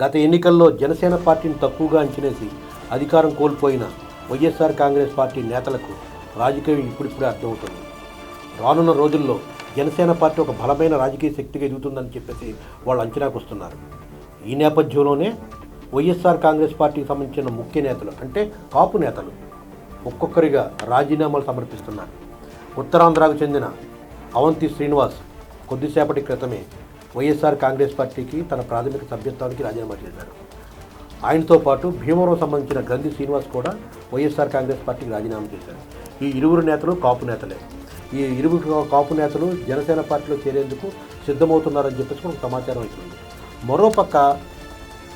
గత ఎన్నికల్లో జనసేన పార్టీని తక్కువగా అంచనేసి అధికారం కోల్పోయిన వైఎస్ఆర్ కాంగ్రెస్ పార్టీ నేతలకు రాజకీయం ఇప్పుడిప్పుడే అర్థమవుతుంది. రానున్న రోజుల్లో జనసేన పార్టీ ఒక బలమైన రాజకీయ శక్తిగా ఎదుగుతుందని చెప్పేసి వాళ్ళు అంచనాకు వస్తున్నారు. ఈ నేపథ్యంలోనే వైఎస్ఆర్ కాంగ్రెస్ పార్టీకి సంబంధించిన ముఖ్య నేతలు అంటే కాపు నేతలు ఒక్కొక్కరిగా రాజీనామాలు సమర్పిస్తున్నారు. ఉత్తరాంధ్రకు చెందిన అవంతి శ్రీనివాస్ కొద్దిసేపటి క్రితమే వైఎస్ఆర్ కాంగ్రెస్ పార్టీకి తన ప్రాథమిక సభ్యత్వానికి రాజీనామా చేశారు. ఆయనతో పాటు భీమవరం సంబంధించిన గ్రంథి శ్రీనివాస్ కూడా వైఎస్ఆర్ కాంగ్రెస్ పార్టీకి రాజీనామా చేశారు. ఈ ఇరువురు నేతలు కాపు నేతలే. ఈ ఇరువురు కాపు నేతలు జనసేన పార్టీలో చేరేందుకు సిద్ధమవుతున్నారని చెప్పేసి మనకు సమాచారం అవుతుంది మరోపక్క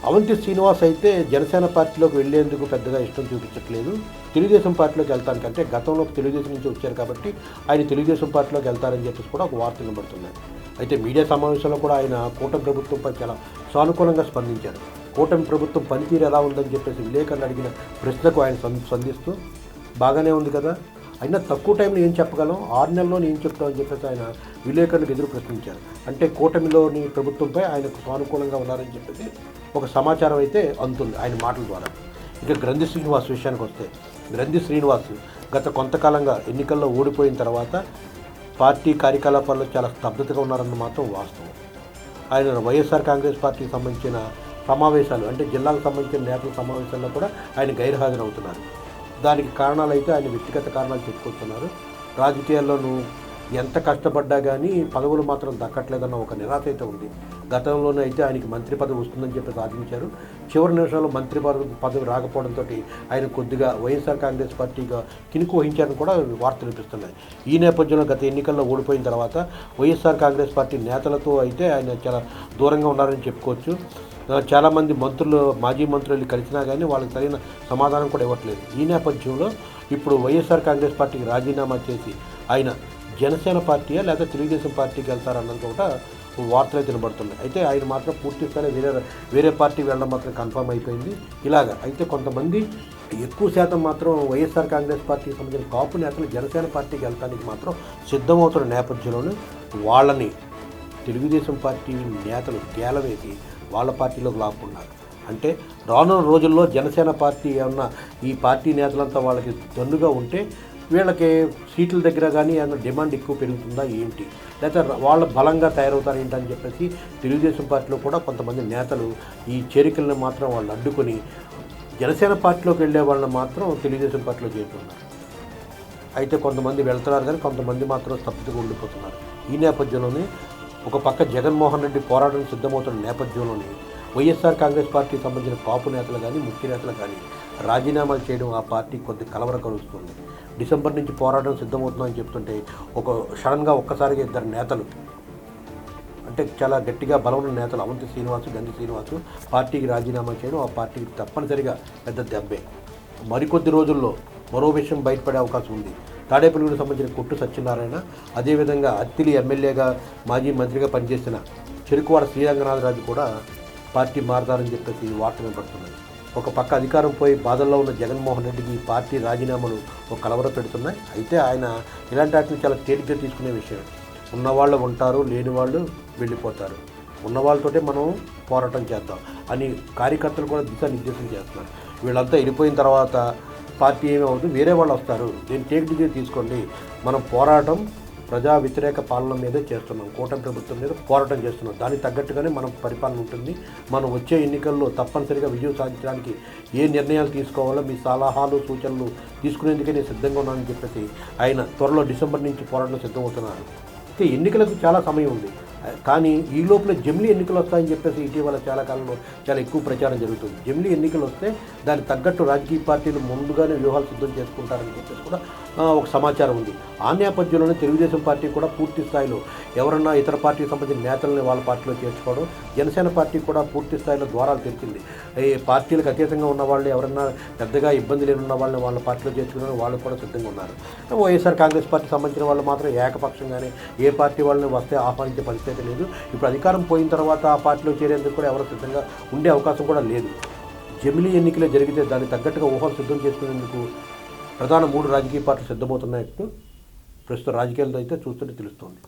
అవంతి శ్రీనివాస్ అయితే జనసేన పార్టీలోకి వెళ్ళేందుకు పెద్దగా ఇష్టం చూపించట్లేదు. తెలుగుదేశం పార్టీలోకి వెళ్తానికంటే గతంలో తెలుగుదేశం నుంచి వచ్చారు కాబట్టి ఆయన తెలుగుదేశం పార్టీలోకి వెళ్తారని చెప్పేసి కూడా ఒక వార్త వినబడుతున్నాయి అయితే మీడియా సమావేశంలో కూడా ఆయన కూటమి ప్రభుత్వంపై చాలా సానుకూలంగా స్పందించారు. కూటమి ప్రభుత్వం పనితీరు ఎలా ఉందని చెప్పేసి విలేకరులు అడిగిన ప్రశ్నకు ఆయన స్పందిస్తూ బాగానే ఉంది కదా. అయినా తక్కువ టైంలో ఏం చెప్పగలం? ఆరు నెలలో ఏం చెప్తామని చెప్పేసి ఆయన విలేకరులకు ఎదురు ప్రశ్నించారు. అంటే కూటమిలోని ప్రభుత్వంపై ఆయనకు సానుకూలంగా ఉన్నారని చెప్పేసి ఒక సమాచారం అయితే అందుతుంది ఆయన మాటల ద్వారా. ఇక గ్రంథి శ్రీనివాస్ విషయానికి వస్తే గ్రంథి శ్రీనివాస్ గత కొంతకాలంగా ఎన్నికల్లో ఓడిపోయిన తర్వాత పార్టీ కార్యకలాపాల్లో చాలా స్తబ్దతగా ఉన్నారన్న మాత్రం వాస్తవం. ఆయన వైఎస్ఆర్ కాంగ్రెస్ పార్టీకి సంబంధించిన సమావేశాలు అంటే జిల్లాకు సంబంధించిన నేతల సమావేశాల్లో కూడా ఆయన గైర్హాజరవుతున్నారు. దానికి కారణాలు అయితే ఆయన వ్యక్తిగత కారణాలు చెప్పుకొస్తున్నారు. రాజకీయాల్లోనూ ఎంత కష్టపడ్డా కానీ పదవులు మాత్రం దక్కట్లేదన్న ఒక నిరాశ అయితే ఉంది. గతంలోనే అయితే ఆయనకి మంత్రి పదవి వస్తుందని చెప్పి సాధించారు చివరి నిమిషంలో మంత్రి పదవి పదవి రాకపోవడంతో ఆయన కొద్దిగా వైఎస్ఆర్ కాంగ్రెస్ పార్టీగా కినుకు వహించారని కూడా వార్తలు వినిపిస్తున్నాయి. ఈ నేపథ్యంలో గత ఎన్నికల్లో ఓడిపోయిన తర్వాత వైఎస్ఆర్ కాంగ్రెస్ పార్టీ నేతలతో అయితే ఆయన చాలా దూరంగా ఉన్నారని చెప్పుకోవచ్చు. చాలామంది మంత్రులు మాజీ మంత్రులు కలిసినా కానీ వాళ్ళకి సరైన సమాధానం కూడా ఇవ్వట్లేదు. ఈ నేపథ్యంలో ఇప్పుడు వైఎస్ఆర్ కాంగ్రెస్ పార్టీకి రాజీనామా చేసి ఆయన జనసేన పార్టీయా లేదా తెలుగుదేశం పార్టీకి వెళ్తారన్నది కూడా వార్తలు అయితే వినబడుతున్నాయి అయితే ఆయన మాత్రం పూర్తి స్థాయి వేరే వేరే పార్టీ వెళ్ళడం మాత్రం కన్ఫర్మ్ అయిపోయింది. ఇలాగా అయితే కొంతమంది ఎక్కువ శాతం మాత్రం వైఎస్ఆర్ కాంగ్రెస్ పార్టీకి సంబంధించిన కాపు నేతలు జనసేన పార్టీకి వెళ్తానికి మాత్రం సిద్ధమవుతున్న నేపథ్యంలోనే వాళ్ళని తెలుగుదేశం పార్టీ నేతలు గేలవేసి వాళ్ళ పార్టీలోకి లాక్కున్నారు. అంటే రానున్న రోజుల్లో జనసేన పార్టీ ఏమన్నా ఈ పార్టీ నేతలంతా వాళ్ళకి దన్నుగా ఉంటే వీళ్ళకి సీట్ల దగ్గర కానీ ఏమైనా డిమాండ్ ఎక్కువ పెరుగుతుందా ఏంటి? లేకపోతే వాళ్ళు బలంగా తయారవుతారు ఏంటని చెప్పేసి తెలుగుదేశం పార్టీలో కూడా కొంతమంది నేతలు ఈ చేరికలను మాత్రం వాళ్ళు అడ్డుకొని జనసేన పార్టీలోకి వెళ్ళే వాళ్ళని మాత్రం తెలుగుదేశం పార్టీలో చేరుతున్నారు. అయితే కొంతమంది వెళ్తున్నారు కానీ కొంతమంది మాత్రం తప్పుతుగా ఉండిపోతున్నారు. ఈ నేపథ్యంలోనే ఒక పక్క జగన్మోహన్ రెడ్డి పోరాటం సిద్ధమవుతున్న నేపథ్యంలోనే వైఎస్ఆర్ కాంగ్రెస్ పార్టీకి సంబంధించిన కాపు నేతలు కానీ ముఖ్య నేతలు కానీ రాజీనామాలు చేయడం ఆ పార్టీ కొద్ది కలవరకలుస్తుంది డిసెంబర్ నుంచి పోరాటం సిద్ధమవుతుందని చెప్తుంటే ఒక సడన్గా ఒక్కసారిగా ఇద్దరు నేతలు అంటే చాలా గట్టిగా బలమైన నేతలు అవంతి శ్రీనివాసు గంధి శ్రీనివాసు పార్టీకి రాజీనామా చేయడం ఆ పార్టీకి తప్పనిసరిగా పెద్ద దెబ్బే. మరికొద్ది రోజుల్లో మరో విషయం బయటపడే అవకాశం ఉంది. తాడేపల్లికి సంబంధించిన కొట్టు సత్యనారాయణ అదేవిధంగా అత్తిలి ఎమ్మెల్యేగా మాజీ మంత్రిగా పనిచేసిన చెరుకువాడ శ్రీరంగనాథరాజు కూడా పార్టీ మారతారని చెప్పేసి వార్త వినపడుతున్నది. ఒక పక్క అధికారం పోయి బాధల్లో ఉన్న జగన్మోహన్ రెడ్డికి ఈ పార్టీ రాజీనామాలు ఒక కలవర పెడుతున్నాయి. అయితే ఆయన ఇలాంటి వాటిని చాలా తేలిగ్గా తీసుకునే విషయం. ఉన్నవాళ్ళు ఉంటారు లేని వాళ్ళు వెళ్ళిపోతారు. ఉన్న వాళ్ళతోటే మనం పోరాటం చేద్దాం అని కార్యకర్తలు కూడా దిశానిర్దేశం చేస్తున్నారు. వీళ్ళంతా వెళ్ళిపోయిన తర్వాత పార్టీ ఏమవుతుంది? వేరే వాళ్ళు వస్తారు. నేను టేక్ డిగ్రీ తీసుకోండి. మనం పోరాటం ప్రజా వ్యతిరేక పాలన మీదే చేస్తున్నాం కూటమి ప్రభుత్వం మీద పోరాటం చేస్తున్నాం. దానికి తగ్గట్టుగానే మనం పరిపాలన ఉంటుంది. మనం వచ్చే ఎన్నికల్లో తప్పనిసరిగా విజయం సాధించడానికి ఏ నిర్ణయాలు తీసుకోవాలో మీ సలహాలు సూచనలు తీసుకునేందుకే నేను సిద్ధంగా ఉన్నానని చెప్పేసి ఆయన త్వరలో డిసెంబర్ నుంచి పోరాటం సిద్ధమవుతున్నారు. అయితే ఎన్నికలకు చాలా సమయం ఉంది. కానీ ఈ లోపల జమిలీ ఎన్నికలు వస్తాయని చెప్పేసి ఇటీవల చాలా కాలంలో చాలా ఎక్కువ ప్రచారం జరుగుతుంది. జమిలీ ఎన్నికలు వస్తే దానికి తగ్గట్టు రాజకీయ పార్టీలు ముందుగానే వ్యూహాలు సిద్ధం చేసుకుంటారని చెప్పేసి కూడా ఒక సమాచారం ఉంది. ఆ నేపథ్యంలోనే తెలుగుదేశం పార్టీ కూడా పూర్తి స్థాయిలో ఎవరన్నా ఇతర పార్టీకి సంబంధించిన నేతల్ని వాళ్ళ పార్టీలో చేర్చుకోవడం జనసేన పార్టీ కూడా పూర్తి స్థాయిలో ద్వారాలు తెరిచింది. ఈ పార్టీలకు అతీతంగా ఉన్న వాళ్ళు ఎవరన్నా పెద్దగా ఇబ్బంది లేని ఉన్న వాళ్ళని వాళ్ళ పార్టీలో చేర్చుకోవడం వాళ్ళు కూడా సిద్ధంగా ఉన్నారు. వైఎస్ఆర్ కాంగ్రెస్ పార్టీ సంబంధించిన వాళ్ళు మాత్రం ఏకపక్షంగానే ఏ పార్టీ వాళ్ళని వస్తే ఆహ్వానించే పరిస్థితి లేదు. ఇప్పుడు అధికారం పోయిన తర్వాత ఆ పార్టీలో చేరేందుకు కూడా ఎవరు సిద్ధంగా ఉండే అవకాశం కూడా లేదు. జమిలీ ఎన్నికలే జరిగితే దానికి తగ్గట్టుగా ఊహలు సిద్ధం చేసుకునేందుకు ప్రధాన మూడు రాజకీయ పార్టీలు సిద్ధమవుతున్నాయట్టు ప్రస్తుత రాజకీయాలతో అయితే చూస్తుంటే తెలుస్తోంది.